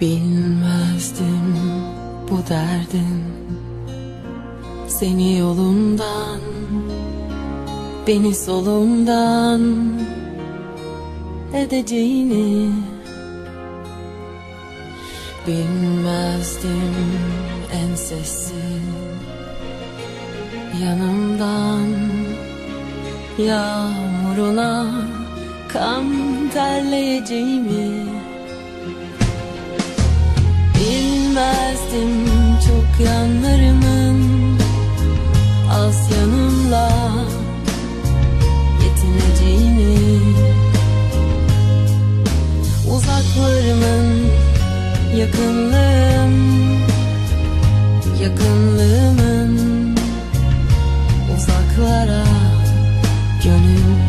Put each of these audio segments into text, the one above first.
Bilmezdim bu derdin Seni yolumdan Beni solumdan Edeceğini Bilmezdim en sessiz Yanımdan. Yağmuruna Kan terleyeceğimi Bilmezdim çok yanlarımın. Az yanımla yetineceğini. Uzaklarımın yakınlığım Yakınlığımın. Uzaklara gönül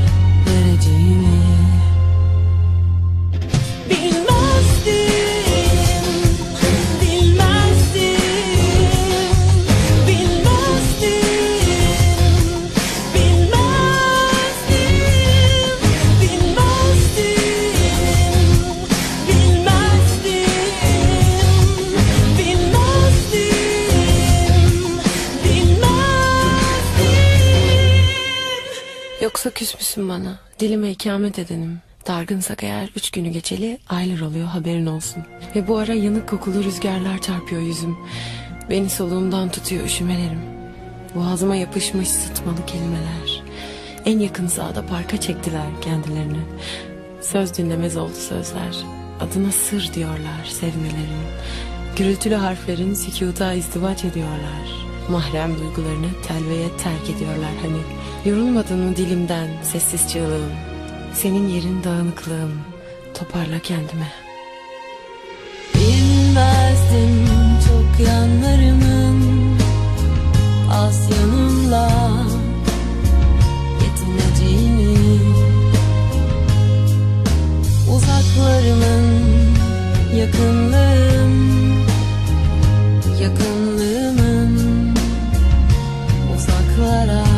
Yoksa küs müsün bana? Dilime ikamet edenim. Dargınsak eğer üç günü geçeli aylar oluyor haberin olsun. Ve bu ara yanık kokulu rüzgarlar çarpıyor yüzüm. Beni soluğumdan tutuyor üşümelerim. Boğazıma yapışmış sıtmalı kelimeler. En yakın sahada parka çektiler kendilerini. Söz dinlemez oldu sözler. Adına sır diyorlar sevmelerin. Gürültülü harflerin sükuta izdivaç ediyorlar. Mahrem duygularını telveye terk ediyorlar hani. Yorulmadın mı dilimden sessiz çığlığım? Senin yerin dağınıklığım. Toparla kendime. Bilmezdim çok yanlarımın az clara